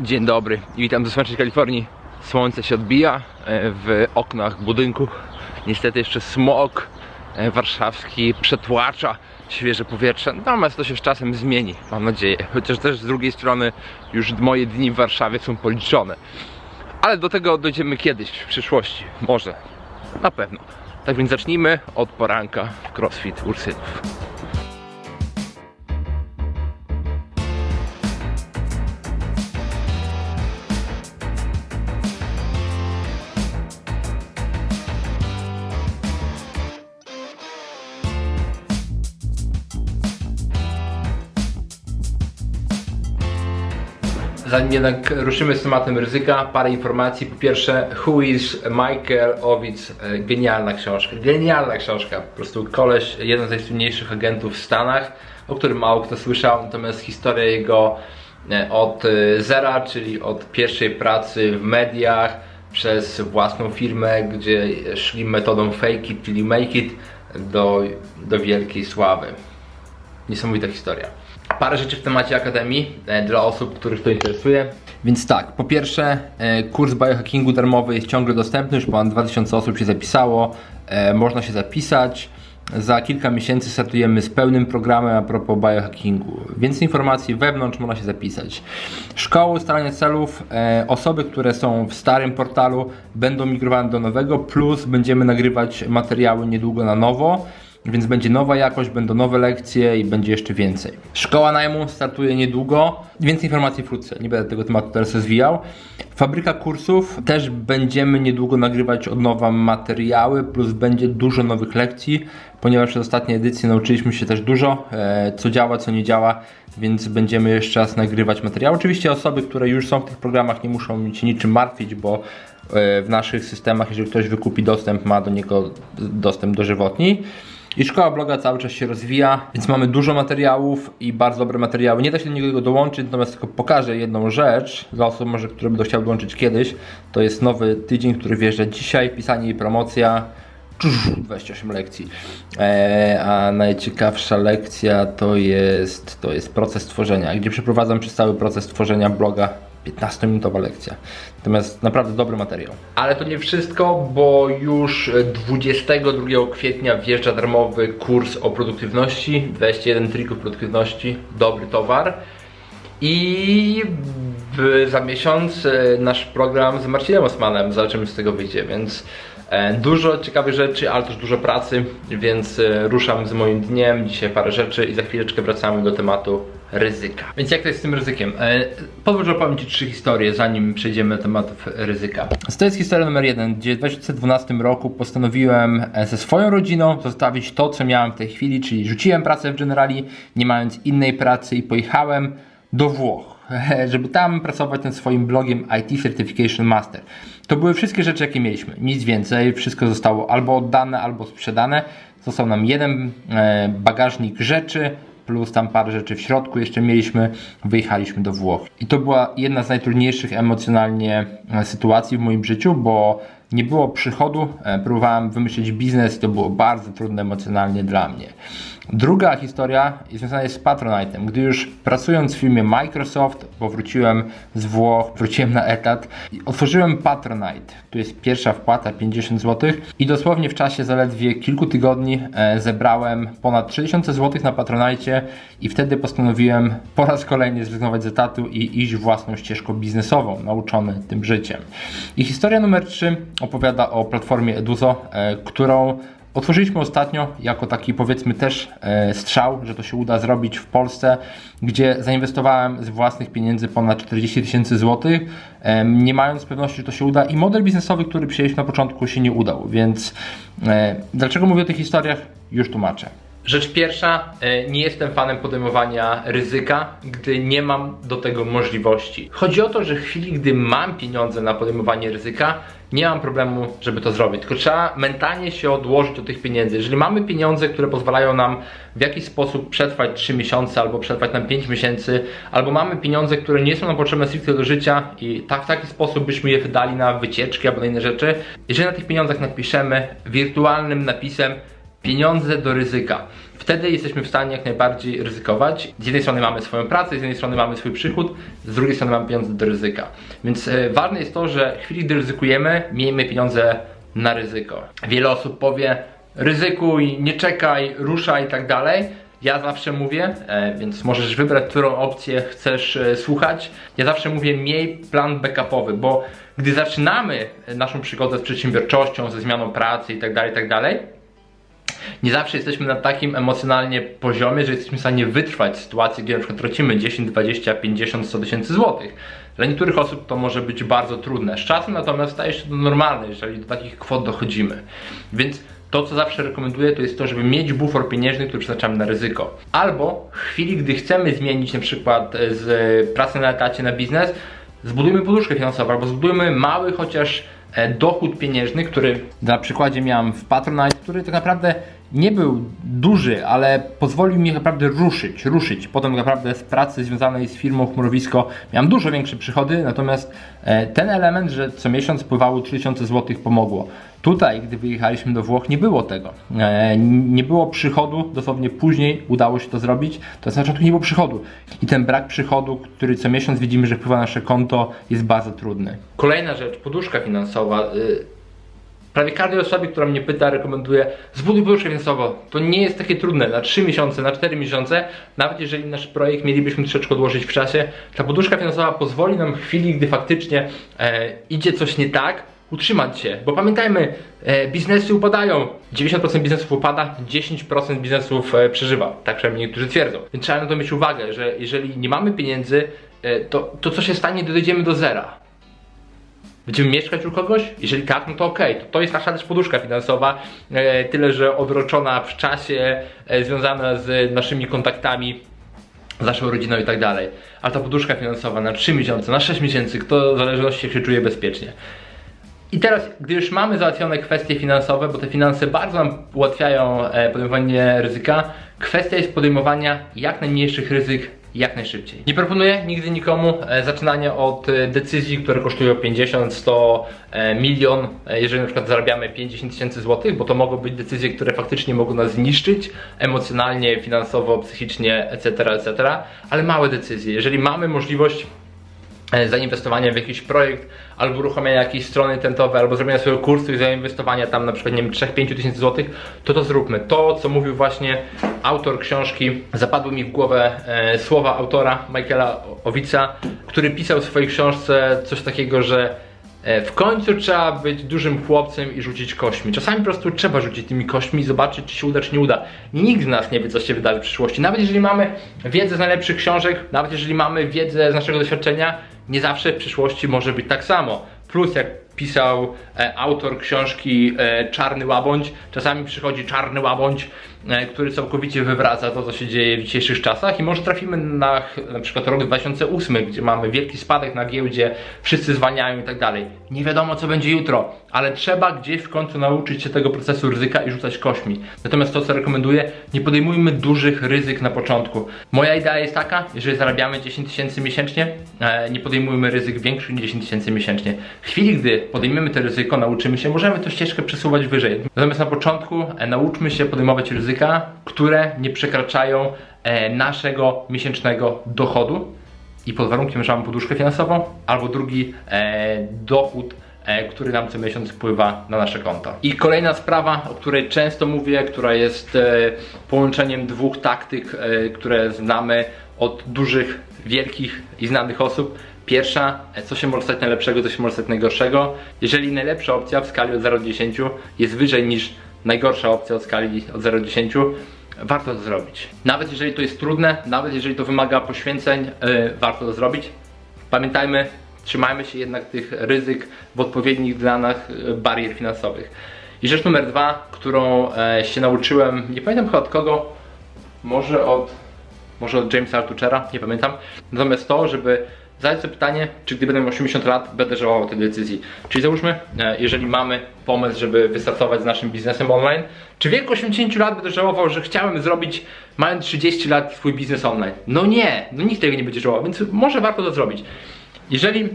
Dzień dobry, witam ze słonecznej Kalifornii. Słońce się odbija e, w oknach budynku. Niestety jeszcze smog e, warszawski przetłacza świeże powietrze. Natomiast to się z czasem zmieni, mam nadzieję. Chociaż też z drugiej strony już moje dni w Warszawie są policzone. Ale do tego dojdziemy kiedyś, w przyszłości. Może. Na pewno. Tak więc zacznijmy od poranka w CrossFit Ursynów. Zanim jednak ruszymy z tematem ryzyka, parę informacji. Po pierwsze, Who is Michael Owic? E, Genialna książka. Genialna książka. Po prostu koleś, jeden z najsłynniejszych agentów w Stanach, o którym mało kto słyszał, natomiast historia jego e, od e, zera, czyli od pierwszej pracy w mediach, przez własną firmę, gdzie szli metodą fake it you make it, do, do wielkiej sławy. Niesamowita historia. Parę rzeczy w temacie Akademii e, dla osób, których to interesuje. Więc tak, po pierwsze, e, kurs biohackingu darmowy jest ciągle dostępny, już ponad 2000 osób się zapisało, e, można się zapisać. Za kilka miesięcy startujemy z pełnym programem a propos biohackingu. Więcej informacji wewnątrz można się zapisać. Szkoła ustalania celów, e, osoby, które są w starym portalu będą migrowane do nowego, plus będziemy nagrywać materiały niedługo na nowo. Więc będzie nowa jakość, będą nowe lekcje i będzie jeszcze więcej. Szkoła najmu startuje niedługo. Więcej informacji wkrótce. Nie będę tego tematu teraz rozwijał. Fabryka kursów. Też będziemy niedługo nagrywać od nowa materiały, plus będzie dużo nowych lekcji, ponieważ przez ostatnie edycje nauczyliśmy się też dużo, e, co działa, co nie działa, więc będziemy jeszcze raz nagrywać materiały. Oczywiście osoby, które już są w tych programach nie muszą się niczym martwić, bo e, w naszych systemach, jeżeli ktoś wykupi dostęp, ma do niego dostęp dożywotni. I szkoła bloga cały czas się rozwija, więc mamy dużo materiałów i bardzo dobre materiały. Nie da się do niego dołączyć, natomiast tylko pokażę jedną rzecz dla osób, może, które będą chciały dołączyć kiedyś. To jest nowy tydzień, który wjeżdża dzisiaj, pisanie i promocja. 28 lekcji. Eee, a najciekawsza lekcja to jest, to jest proces tworzenia, gdzie przeprowadzam przez cały proces tworzenia bloga 15-minutowa lekcja. Natomiast naprawdę dobry materiał. Ale to nie wszystko, bo już 22 kwietnia wjeżdża darmowy kurs o produktywności. 21 trików produktywności, dobry towar. I za miesiąc e, nasz program z Marcinem Osmanem, zobaczymy z tego wyjdzie, więc e, dużo ciekawych rzeczy, ale też dużo pracy, więc e, ruszam z moim dniem, dzisiaj parę rzeczy i za chwileczkę wracamy do tematu ryzyka. Więc jak to jest z tym ryzykiem? E, że opowiem Ci trzy historie, zanim przejdziemy do tematów ryzyka. To jest historia numer jeden, gdzie w 2012 roku postanowiłem e, ze swoją rodziną zostawić to, co miałem w tej chwili, czyli rzuciłem pracę w Generali, nie mając innej pracy i pojechałem do Włoch, żeby tam pracować nad swoim blogiem IT Certification Master. To były wszystkie rzeczy, jakie mieliśmy. Nic więcej, wszystko zostało albo oddane, albo sprzedane. Został nam jeden e, bagażnik rzeczy, plus tam parę rzeczy w środku jeszcze mieliśmy, wyjechaliśmy do Włoch. I to była jedna z najtrudniejszych emocjonalnie e, sytuacji w moim życiu, bo nie było przychodu, e, próbowałem wymyślić biznes i to było bardzo trudne emocjonalnie dla mnie. Druga historia jest związana z Patronite'em. Gdy już pracując w firmie Microsoft, bo wróciłem z Włoch, wróciłem na etat, i otworzyłem Patronite. Tu jest pierwsza wpłata 50 zł i dosłownie w czasie zaledwie kilku tygodni e, zebrałem ponad 3000 zł na Patronite i wtedy postanowiłem po raz kolejny zrezygnować z etatu i iść własną ścieżką biznesową, nauczony tym życiem. I historia numer 3 opowiada o platformie Eduzo, e, którą Otworzyliśmy ostatnio jako taki powiedzmy też e, strzał, że to się uda zrobić w Polsce, gdzie zainwestowałem z własnych pieniędzy ponad 40 tysięcy złotych, e, nie mając pewności, że to się uda i model biznesowy, który przyjęliśmy na początku się nie udał, więc dlaczego mówię o tych historiach? Już tłumaczę. Rzecz pierwsza, e, nie jestem fanem podejmowania ryzyka, gdy nie mam do tego możliwości. Chodzi o to, że w chwili, gdy mam pieniądze na podejmowanie ryzyka, nie mam problemu, żeby to zrobić. Tylko trzeba mentalnie się odłożyć od tych pieniędzy. Jeżeli mamy pieniądze, które pozwalają nam w jakiś sposób przetrwać 3 miesiące, albo przetrwać nam 5 miesięcy, albo mamy pieniądze, które nie są nam potrzebne stricte do życia i tak w taki sposób byśmy je wydali na wycieczki albo na inne rzeczy. Jeżeli na tych pieniądzach napiszemy wirtualnym napisem pieniądze do ryzyka. Wtedy jesteśmy w stanie jak najbardziej ryzykować. Z jednej strony mamy swoją pracę, z jednej strony mamy swój przychód, z drugiej strony mamy pieniądze do ryzyka. Więc e, ważne jest to, że w chwili, gdy ryzykujemy, miejmy pieniądze na ryzyko. Wiele osób powie, ryzykuj, nie czekaj, ruszaj i tak dalej. Ja zawsze mówię, e, więc możesz wybrać, którą opcję chcesz e, słuchać. Ja zawsze mówię, miej plan backupowy, bo gdy zaczynamy naszą przygodę z przedsiębiorczością, ze zmianą pracy i tak nie zawsze jesteśmy na takim emocjonalnie poziomie, że jesteśmy w stanie wytrwać sytuację, gdzie na przykład tracimy 10, 20, 50, 100 tysięcy złotych. Dla niektórych osób to może być bardzo trudne. Z czasem natomiast staje się to normalne, jeżeli do takich kwot dochodzimy. Więc to, co zawsze rekomenduję, to jest to, żeby mieć bufor pieniężny, który przeznaczamy na ryzyko. Albo w chwili, gdy chcemy zmienić na przykład z pracy na etacie na biznes, zbudujmy poduszkę finansową, albo zbudujmy mały chociaż e, dochód pieniężny, który na przykładzie miałem w Patronite, który tak naprawdę nie był duży, ale pozwolił mi naprawdę ruszyć, ruszyć. Potem naprawdę z pracy związanej z firmą Chmurowisko miałem dużo większe przychody, natomiast e, ten element, że co miesiąc pływało 3000 zł pomogło. Tutaj, gdy wyjechaliśmy do Włoch, nie było tego. E, nie było przychodu, dosłownie później udało się to zrobić. To znaczy, tu nie było przychodu. I ten brak przychodu, który co miesiąc widzimy, że wpływa na nasze konto, jest bardzo trudny. Kolejna rzecz, poduszka finansowa. Prawie każdej osobie, która mnie pyta, rekomenduję zbuduj poduszkę finansową. To nie jest takie trudne. Na 3 miesiące, na 4 miesiące, nawet jeżeli nasz projekt mielibyśmy troszeczkę odłożyć w czasie, ta poduszka finansowa pozwoli nam w chwili, gdy faktycznie e, idzie coś nie tak, utrzymać się. Bo pamiętajmy, e, biznesy upadają. 90% biznesów upada, 10% biznesów e, przeżywa. Tak przynajmniej niektórzy twierdzą. Więc trzeba na to mieć uwagę, że jeżeli nie mamy pieniędzy, e, to, to co się stanie, dojdziemy do zera. Będziemy mieszkać u kogoś? Jeżeli tak, no to okej. To, to jest nasza też poduszka finansowa, e, tyle że odroczona w czasie, e, związana z naszymi kontaktami, z naszą rodziną i tak dalej. Ale ta poduszka finansowa na 3 miesiące, na 6 miesięcy, kto w zależności jak się czuje bezpiecznie. I teraz, gdy już mamy załatwione kwestie finansowe, bo te finanse bardzo nam ułatwiają e, podejmowanie ryzyka, kwestia jest podejmowania jak najmniejszych ryzyk jak najszybciej. Nie proponuję nigdy nikomu e, zaczynania od e, decyzji, które kosztują 50, 100, e, milion, jeżeli na przykład zarabiamy 50 tysięcy złotych, bo to mogą być decyzje, które faktycznie mogą nas zniszczyć emocjonalnie, finansowo, psychicznie, etc., etc., ale małe decyzje. Jeżeli mamy możliwość zainwestowania w jakiś projekt, albo uruchomienia jakiejś strony tentowej, albo zrobienia swojego kursu i zainwestowania tam na przykład, nie wiem, 3-5 tysięcy złotych, to to zróbmy. To, co mówił właśnie autor książki, zapadły mi w głowę e, słowa autora Michaela Owica, który pisał w swojej książce coś takiego, że e, w końcu trzeba być dużym chłopcem i rzucić kośćmi. Czasami po prostu trzeba rzucić tymi kośćmi i zobaczyć, czy się uda, czy nie uda. Nikt z nas nie wie, co się wydarzy w przyszłości. Nawet jeżeli mamy wiedzę z najlepszych książek, nawet jeżeli mamy wiedzę z naszego doświadczenia, nie zawsze w przyszłości może być tak samo. Plus, jak pisał e, autor książki e, Czarny Łabądź, czasami przychodzi czarny łabądź, e, który całkowicie wywraca to, co się dzieje w dzisiejszych czasach i może trafimy na na przykład rok 2008, gdzie mamy wielki spadek na giełdzie, wszyscy zwalniają i tak dalej. Nie wiadomo, co będzie jutro, ale trzeba gdzieś w końcu nauczyć się tego procesu ryzyka i rzucać kośmi. Natomiast to, co rekomenduję, nie podejmujmy dużych ryzyk na początku. Moja idea jest taka, jeżeli zarabiamy 10 tysięcy miesięcznie, e, nie podejmujmy ryzyk większych niż 10 tysięcy miesięcznie. W chwili, gdy podejmiemy to ryzyko, nauczymy się, możemy tę ścieżkę przesuwać wyżej. Natomiast na początku e, nauczmy się podejmować ryzyka, które nie przekraczają e, naszego miesięcznego dochodu i pod warunkiem, że mamy poduszkę finansową, albo drugi e, dochód, który nam co miesiąc wpływa na nasze konto. I kolejna sprawa, o której często mówię, która jest połączeniem dwóch taktyk, które znamy od dużych, wielkich i znanych osób. Pierwsza, e, co się może stać najlepszego, co się może stać najgorszego. Jeżeli najlepsza opcja w skali od 0 do 10 jest wyżej niż najgorsza opcja od skali od 0 do 10, warto to zrobić. Nawet jeżeli to jest trudne, nawet jeżeli to wymaga poświęceń, yy, warto to zrobić. Pamiętajmy, trzymajmy się jednak tych ryzyk w odpowiednich dla nas yy, barier finansowych. I rzecz numer dwa, którą e, się nauczyłem, nie pamiętam chyba od kogo, może od, może od Jamesa Altuchera, nie pamiętam. Natomiast to, żeby zadać sobie pytanie, czy gdy będę miał 80 lat, będę żałował tej decyzji. Czyli załóżmy, e, jeżeli mamy pomysł, żeby wystartować z naszym biznesem online, czy w wieku 80 lat będę żałował, że chciałem zrobić, mając 30 lat, swój biznes online? No nie, no nikt tego nie będzie żałował, więc może warto to zrobić. Jeżeli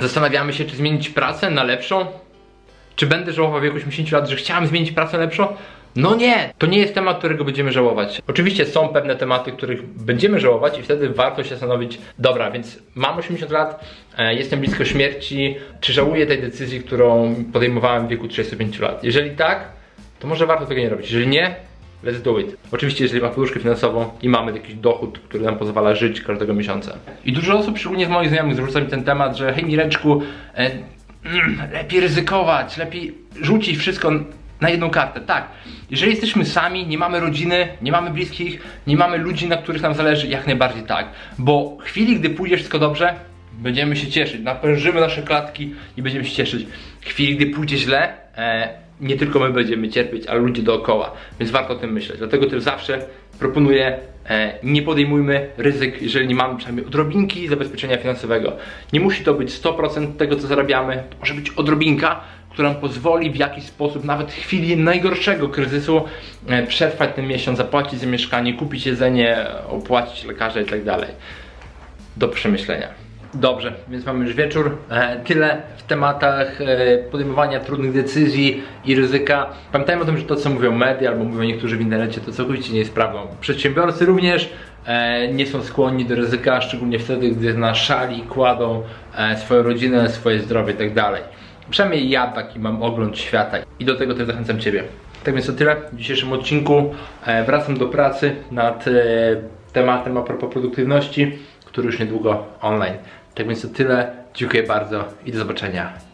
zastanawiamy się, czy zmienić pracę na lepszą, czy będę żałował w wieku 80 lat, że chciałem zmienić pracę na lepszą? No nie, to nie jest temat, którego będziemy żałować. Oczywiście są pewne tematy, których będziemy żałować i wtedy warto się zastanowić, dobra, więc mam 80 lat, e, jestem blisko śmierci, czy żałuję tej decyzji, którą podejmowałem w wieku 35 lat? Jeżeli tak, to może warto tego nie robić. Jeżeli nie, let's do it. Oczywiście, jeżeli mamy poduszkę finansową i mamy jakiś dochód, który nam pozwala żyć każdego miesiąca. I dużo osób, szczególnie z moich znajomych, zwróca mi ten temat, że hej Mireczku, e, mm, lepiej ryzykować, lepiej rzucić wszystko na jedną kartę. Tak, jeżeli jesteśmy sami, nie mamy rodziny, nie mamy bliskich, nie mamy ludzi, na których nam zależy, jak najbardziej tak. Bo w chwili, gdy pójdzie wszystko dobrze, będziemy się cieszyć, napężymy nasze klatki i będziemy się cieszyć. W chwili, gdy pójdzie źle, e, nie tylko my będziemy cierpieć, ale ludzie dookoła. Więc warto o tym myśleć. Dlatego też zawsze proponuję, e, nie podejmujmy ryzyk, jeżeli nie mamy przynajmniej odrobinki zabezpieczenia finansowego. Nie musi to być 100% tego, co zarabiamy, to może być odrobinka, która pozwoli w jakiś sposób, nawet w chwili najgorszego kryzysu, e, przetrwać ten miesiąc, zapłacić za mieszkanie, kupić jedzenie, opłacić lekarza i tak do przemyślenia. Dobrze, więc mamy już wieczór. E, tyle w tematach e, podejmowania trudnych decyzji i ryzyka. Pamiętajmy o tym, że to co mówią media albo mówią niektórzy w internecie to całkowicie nie jest prawdą. Przedsiębiorcy również nie są skłonni do ryzyka, szczególnie wtedy, gdy na szali kładą swoją rodzinę, swoje zdrowie i tak. Przynajmniej ja taki mam ogląd świata i do tego też zachęcam Ciebie. Tak więc to tyle w dzisiejszym odcinku. E, wracam do pracy nad e, tematem a propos produktywności, który już niedługo online. Tak więc to tyle. Dziękuję bardzo i do zobaczenia!